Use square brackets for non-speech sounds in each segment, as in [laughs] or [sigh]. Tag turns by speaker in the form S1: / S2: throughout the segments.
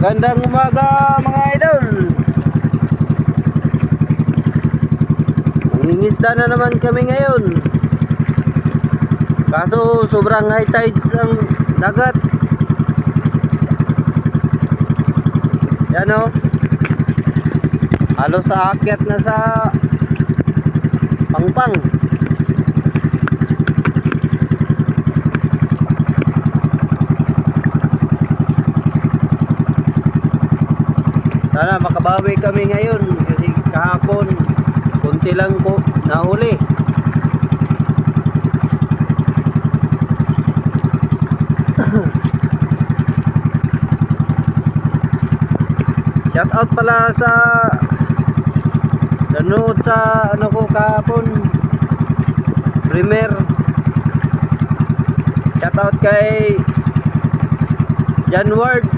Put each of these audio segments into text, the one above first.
S1: Magandang umaga mga idol. Mangingisda na naman kami ngayon. Kaso sobrang high tides ang dagat. Yan o. Halos sa akyat na sa pangpang. Sana makabawi kami ngayon kasi kahapon kunti lang ko nahuli. [coughs] Shout out pala sa nanood sa ano ko kahapon. Premier Shout out kay Jan Ward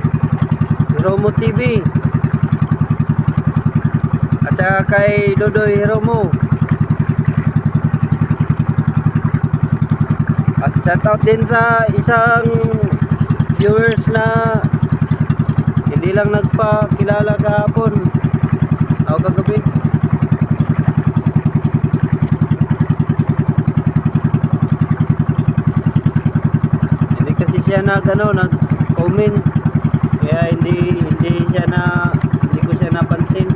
S1: Romo TV at saka kay Dodoy Romo. At shout out din sa isang viewers na hindi lang nagpakilala kahapon. O kagabi. Hindi kasi siya nag ano nag comment kaya hindi hindi siya na hindi ko siya napansin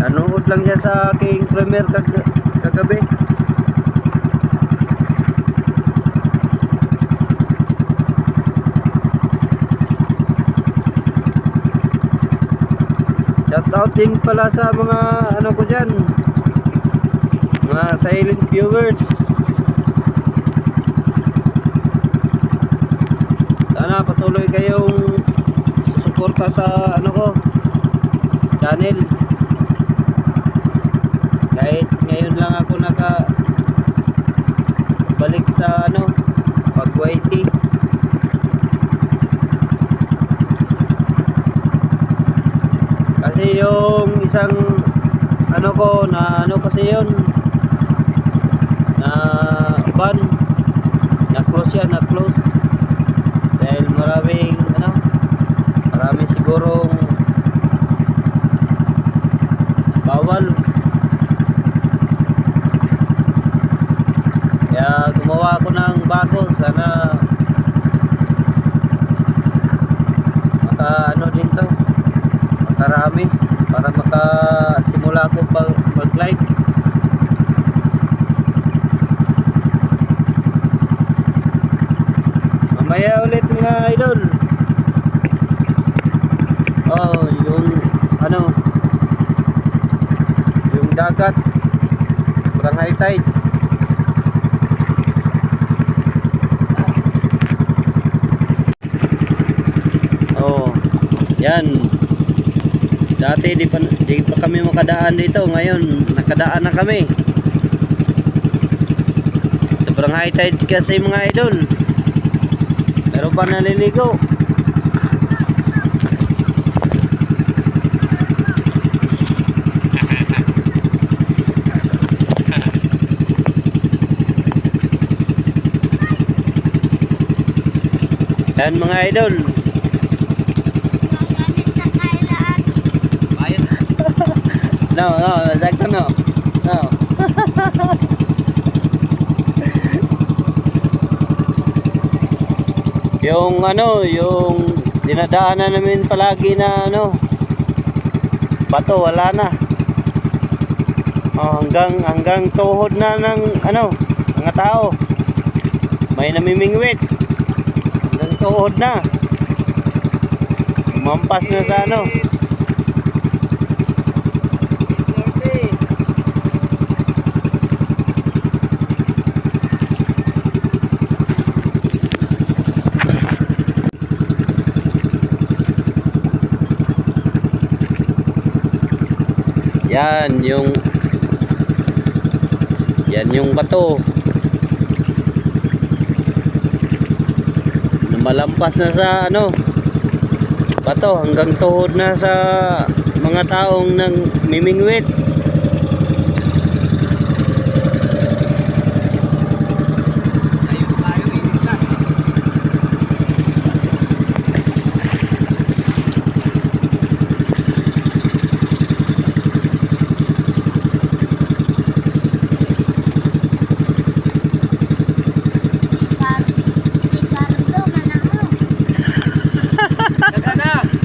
S1: nanood lang siya sa aking premier kag kagabi. Shout out pala sa mga ano ko dyan mga silent viewers. Sana patuloy kayong suporta sa ano ko channel kahit ngayon lang ako naka balik sa ano pag YT kasi yung isang ano ko na ano kasi yun na ban na close yan na close. Dahil maraming ano marami sigurong bawal kaya gumawa ako ng bago sana maka ano din to makarami para makasimula ako pag mag live mamaya ulit mga idol. Oh yung ano? Yung dagat. Parang high tide. Oh yan. Dati di pa, di pa kami makadaan dito. Ngayon nakadaan na kami. Sobrang high tide kasi mga idol meron pa naliligo yan mga idol [laughs] no, no, exacto. No. Yung ano, yung dinadaanan namin palagi na ano, bato, wala na. Oh, hanggang hanggang tuhod na ng ano, mga tao. May namimingwit. Hanggang tuhod na. Mampas na sa ano. Yan yung Yan yung bato. Malampas na sa ano bato hanggang tuhod na sa mga taong nang mimingwit.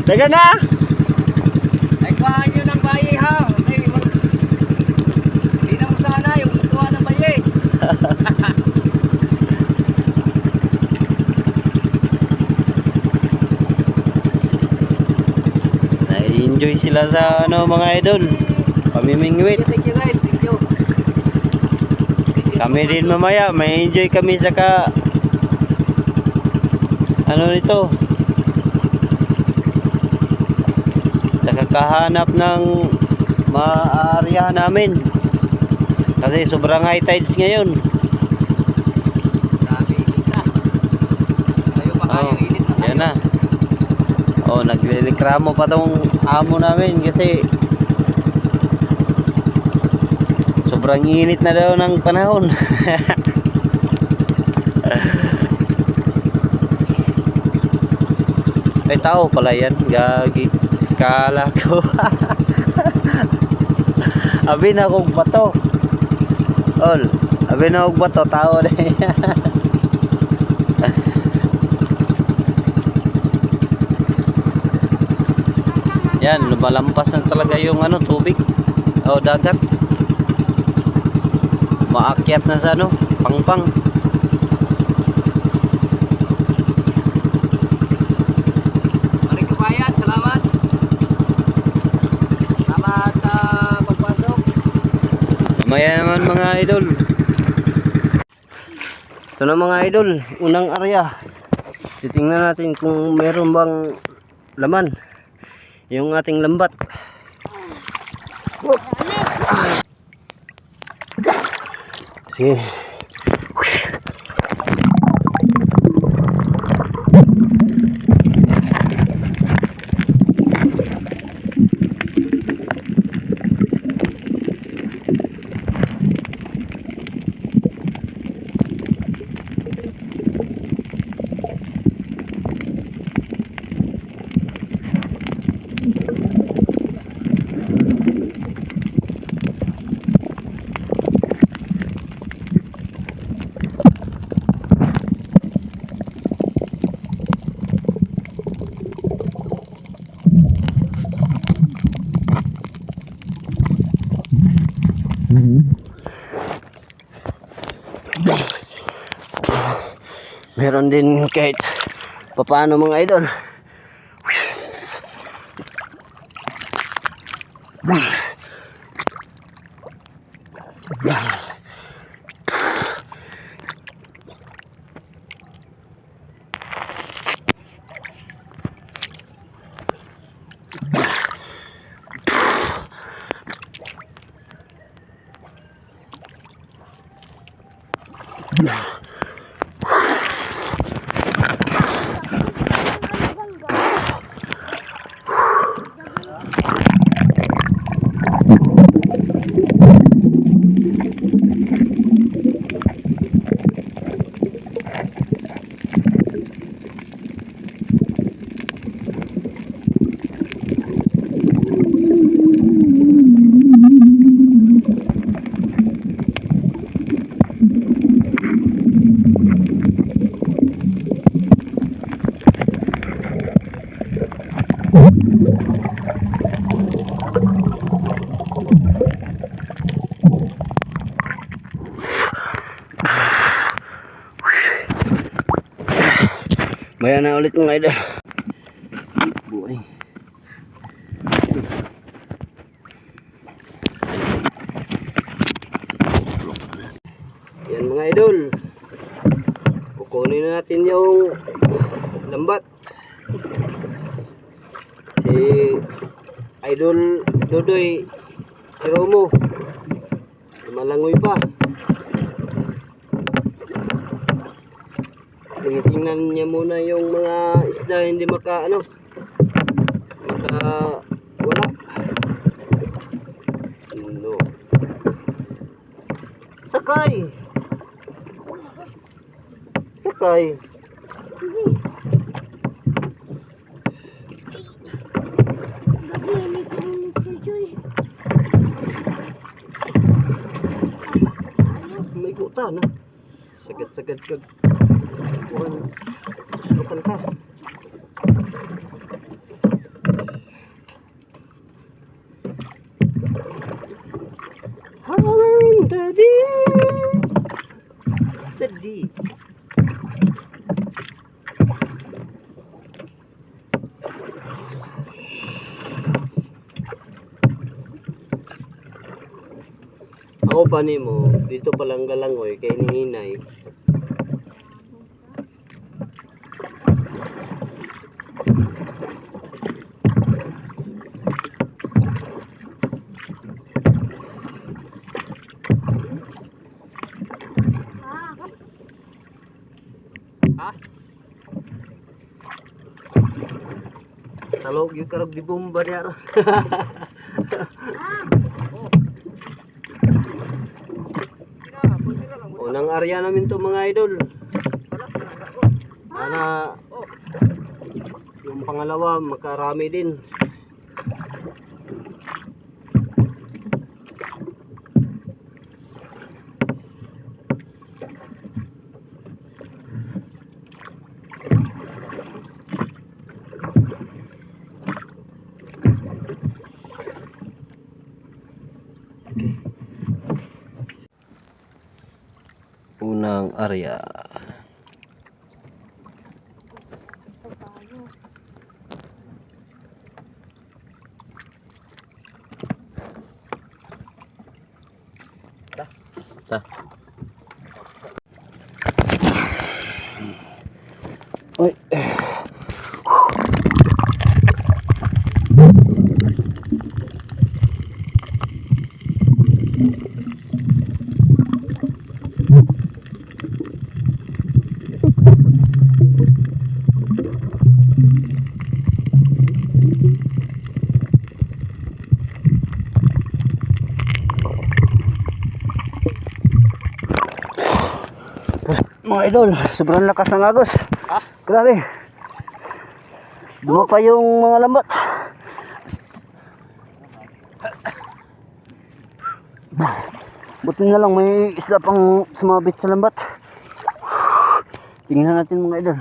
S1: Dagan na!
S2: Nagkuhaan nyo ng bayi ha. Ay, wal- Hindi na mo sana yung kuha ng bayi. [laughs]
S1: Na-enjoy sila sa ano mga idol. Pamimingwit.
S2: Thank you guys. Thank you.
S1: Kami din mamaya, may enjoy kami sa ka ano nito sa kakahanap ng maaarya namin. Kasi sobrang high tides ngayon. Oh, yan na. Oh naglilikramo pa tong amo namin kasi sobrang init na daw ng panahon. [laughs] Ay tao pala yan, gagi. Kala ko. [laughs] abi na kong bato. Ol, abi na kong bato, tao na [laughs] yan. lumalampas na talaga yung ano, tubig. O dagat. Maakyat na sa ano, pangpang.
S2: Maring
S1: Maya naman mga idol. Ito na mga idol, unang area. Titingnan natin kung meron bang laman yung ating lambat. Whoop. Sige. Meron din kahit papaano mga idol. Yeah. Maya na ulit mga idol. Buhay. Yan mga idol. Kukunin na natin yung lambat. Si Idol Dodoy Hiromo. Malangoy pa. Tinitingnan niya muna yung mga isda hindi maka ano maka wala. No. Sakay. Sakay. May kuta na. Sagad-sagad kag bukan bukan pa Power in the deep the deep Ako pa nimo, dito palang galangoy kay ni Inay. Ha? Salog yung karag di bomba niya. [laughs] Unang area namin to mga idol. Sana yung pangalawa makarami din. Area. Ta. Oi. Mga idol, sobrang lakas ng agos.
S2: Ha?
S1: Grabe. Duma pa yung mga lambat. Buti na lang may isla pang sumabit sa lambat. Tingnan natin mga idol.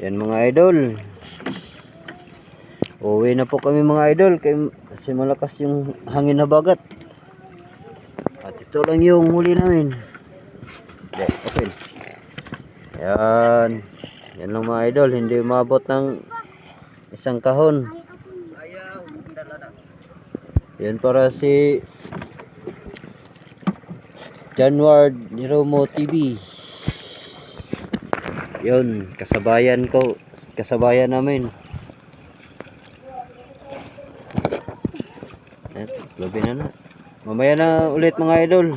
S1: Yan mga idol. Uwi na po kami mga idol kasi malakas yung hangin na bagat. At ito lang yung huli namin. Okay, okay. Yan. Yan lang mga idol, hindi umabot ng isang kahon. Yan para si January Niromo TV. Yun, kasabayan ko, kasabayan namin. Eh, gabi na na. Mamaya na ulit mga idol.